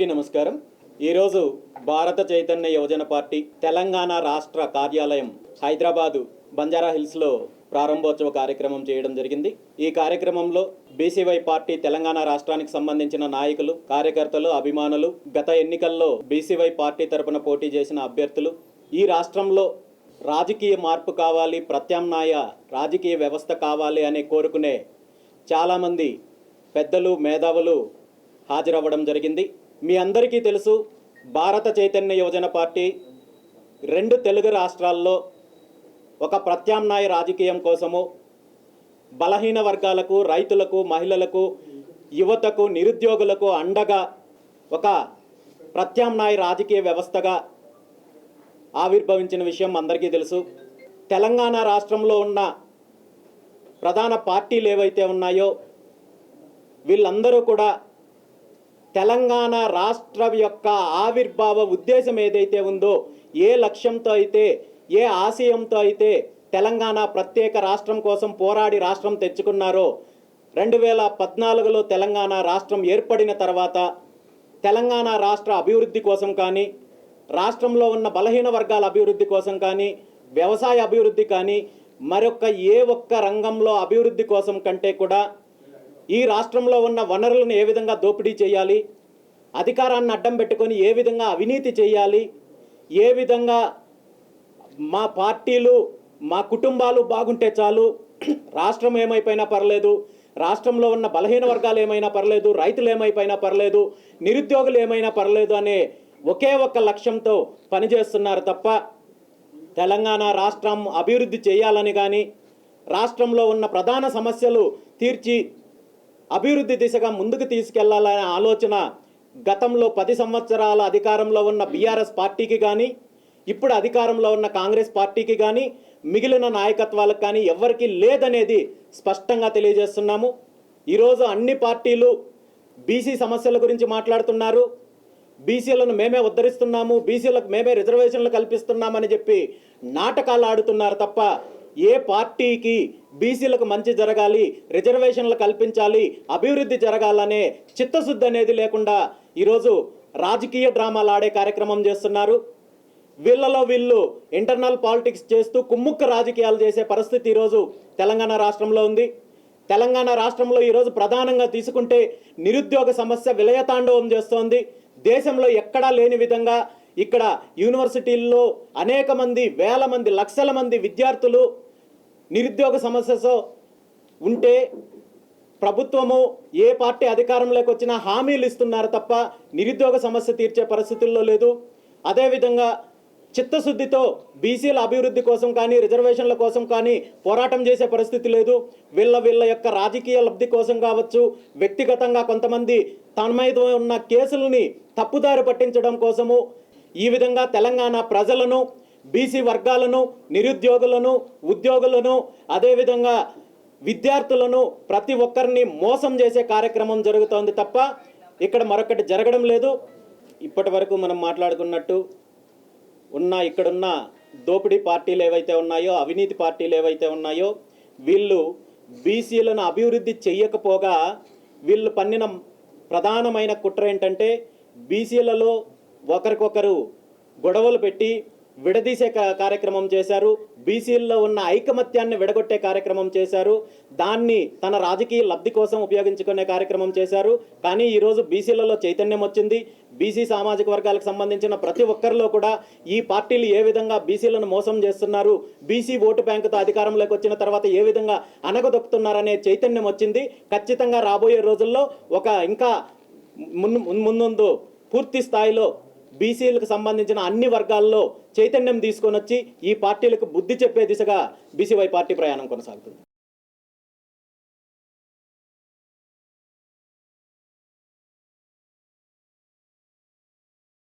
అందరికీ నమస్కారం. ఈరోజు భారత చైతన్య యువజన పార్టీ తెలంగాణ రాష్ట్ర కార్యాలయం హైదరాబాదు బంజారా హిల్స్లో ప్రారంభోత్సవ కార్యక్రమం చేయడం జరిగింది. ఈ కార్యక్రమంలో బీసీవై పార్టీ తెలంగాణ రాష్ట్రానికి సంబంధించిన నాయకులు కార్యకర్తలు అభిమానులు గత ఎన్నికల్లో బీసీవై పార్టీ తరపున పోటీ చేసిన అభ్యర్థులు ఈ రాష్ట్రంలో రాజకీయ మార్పు కావాలి ప్రత్యామ్నాయ రాజకీయ వ్యవస్థ కావాలి అని కోరుకునే చాలామంది పెద్దలు మేధావులు హాజరవ్వడం జరిగింది. మీ అందరికీ తెలుసు భారత చైతన్య యువజన పార్టీ రెండు తెలుగు రాష్ట్రాల్లో ఒక ప్రత్యామ్నాయ రాజకీయం కోసము బలహీన వర్గాలకు రైతులకు మహిళలకు యువతకు నిరుద్యోగులకు అండగా ఒక ప్రత్యామ్నాయ రాజకీయ వ్యవస్థగా ఆవిర్భవించిన విషయం అందరికీ తెలుసు. తెలంగాణ రాష్ట్రంలో ఉన్న ప్రధాన పార్టీలు ఏవైతే ఉన్నాయో వీళ్ళందరూ కూడా తెలంగాణ రాష్ట్రం యొక్క ఆవిర్భావ ఉద్దేశం ఏదైతే ఉందో ఏ లక్ష్యంతో అయితే ఏ ఆశయంతో అయితే తెలంగాణ ప్రత్యేక రాష్ట్రం కోసం పోరాడి రాష్ట్రం తెచ్చుకున్నారో రెండు వేల పద్నాలుగులో తెలంగాణ రాష్ట్రం ఏర్పడిన తర్వాత తెలంగాణ రాష్ట్ర అభివృద్ధి కోసం కానీ రాష్ట్రంలో ఉన్న బలహీన వర్గాల అభివృద్ధి కోసం కానీ వ్యవసాయ అభివృద్ధి కానీ మరొక ఏ ఒక్క రంగంలో అభివృద్ధి కోసం కంటే కూడా ఈ రాష్ట్రంలో ఉన్న వనరులను ఏ విధంగా దోపిడీ చేయాలి? అధికారాన్ని అడ్డం పెట్టుకొని ఏ విధంగా అవినీతి చేయాలి? ఏ విధంగా మా పార్టీలు మా కుటుంబాలు బాగుంటే చాలు? రాష్ట్రం ఏమైపోయినా పర్లేదు. రాష్ట్రంలో ఉన్న బలహీన వర్గాలు ఏమైనా పర్లేదు. రైతులు ఏమైపోయినా పర్లేదు. నిరుద్యోగులు ఏమైనా పర్లేదు అనే ఒకే ఒక్క లక్ష్యంతో పనిచేస్తున్నారు తప్ప తెలంగాణ రాష్ట్రం అభివృద్ధి చేయాలని కానీ రాష్ట్రంలో ఉన్న ప్రధాన సమస్యలు తీర్చి అభివృద్ధి దిశగా ముందుకు తీసుకెళ్ళాలనే ఆలోచన గతంలో పది సంవత్సరాల అధికారంలో ఉన్న బీఆర్ఎస్ పార్టీకి కానీ ఇప్పుడు అధికారంలో ఉన్న కాంగ్రెస్ పార్టీకి కానీ మిగిలిన నాయకత్వాలకు కానీ ఎవరికి లేదనేది స్పష్టంగా తెలియజేస్తున్నాము. ఈరోజు అన్ని పార్టీలు బీసీ సమస్యల గురించి మాట్లాడుతున్నారు. బీసీలను మేమే ఉద్ధరిస్తున్నాము. బీసీలకు మేమే రిజర్వేషన్లు కల్పిస్తున్నామని చెప్పి నాటకాలు ఆడుతున్నారు తప్ప ఏ పార్టీకి బీసీలకు మంచి జరగాలి రిజర్వేషన్లు కల్పించాలి అభివృద్ధి జరగాలనే చిత్తశుద్ధి అనేది లేకుండా ఈరోజు రాజకీయ డ్రామాలు ఆడే కార్యక్రమం చేస్తున్నారు. వీళ్ళలో వీళ్ళు ఇంటర్నల్ పాలిటిక్స్ చేస్తూ కుమ్ముక్క రాజకీయాలు చేసే పరిస్థితి ఈరోజు తెలంగాణ రాష్ట్రంలో ఉంది. తెలంగాణ రాష్ట్రంలో ఈరోజు ప్రధానంగా తీసుకుంటే నిరుద్యోగ సమస్య విలయతాండవం చేస్తోంది. దేశంలో ఎక్కడా లేని విధంగా ఇక్కడ యూనివర్సిటీల్లో అనేక మంది వేల మంది లక్షల మంది విద్యార్థులు నిరుద్యోగ సమస్యతో ఉంటే ప్రభుత్వము ఏ పార్టీ అధికారంలోకి వచ్చినా హామీలు ఇస్తున్నారు తప్ప నిరుద్యోగ సమస్య తీర్చే పరిస్థితుల్లో లేదు. అదేవిధంగా చిత్తశుద్ధితో బీసీల అభివృద్ధి కోసం కానీ రిజర్వేషన్ల కోసం కానీ పోరాటం చేసే పరిస్థితి లేదు. వీళ్ళ వీళ్ళ యొక్క రాజకీయ లబ్ధి కోసం కావచ్చు వ్యక్తిగతంగా కొంతమంది తన మీద ఉన్న కేసులని తప్పుదారి పట్టించడం కోసము ఈ విధంగా తెలంగాణ ప్రజలను బీసీ వర్గాలను నిరుద్యోగులను ఉద్యోగులను అదేవిధంగా విద్యార్థులను ప్రతి ఒక్కరిని మోసం చేసే కార్యక్రమం జరుగుతోంది తప్ప ఇక్కడ మరొకటి జరగడం లేదు. ఇప్పటి వరకు మనం మాట్లాడుకున్నట్టు ఉన్న ఇక్కడున్న దోపిడీ పార్టీలు ఏవైతే ఉన్నాయో అవినీతి పార్టీలు ఏవైతే ఉన్నాయో వీళ్ళు బీసీలను అభివృద్ధి చెయ్యకపోగా వీళ్ళు పన్నిన ప్రధానమైన కుట్ర ఏంటంటే బీసీలలో ఒకరికొకరు గొడవలు పెట్టి విడదీసే కార్యక్రమం చేశారు. బీసీల్లో ఉన్న ఐకమత్యాన్ని విడగొట్టే కార్యక్రమం చేశారు. దాన్ని తన రాజకీయ లబ్ధి కోసం ఉపయోగించుకునే కార్యక్రమం చేశారు. కానీ ఈరోజు బీసీలలో చైతన్యం వచ్చింది. బీసీ సామాజిక వర్గాలకు సంబంధించిన ప్రతి ఒక్కరిలో కూడా ఈ పార్టీలు ఏ విధంగా బీసీలను మోసం చేస్తున్నారు బీసీ ఓటు బ్యాంకుతో అధికారంలోకి వచ్చిన తర్వాత ఏ విధంగా అనగదొక్కుతున్నారనే చైతన్యం వచ్చింది. ఖచ్చితంగా రాబోయే రోజుల్లో ఒక ఇంకా ముందు ముందు పూర్తి స్థాయిలో బీసీలకు సంబంధించిన అన్ని వర్గాల్లో చైతన్యం తీసుకొని వచ్చి ఈ పార్టీలకు బుద్ధి చెప్పే దిశగా బీసీవై పార్టీ ప్రయాణం కొనసాగుతుంది.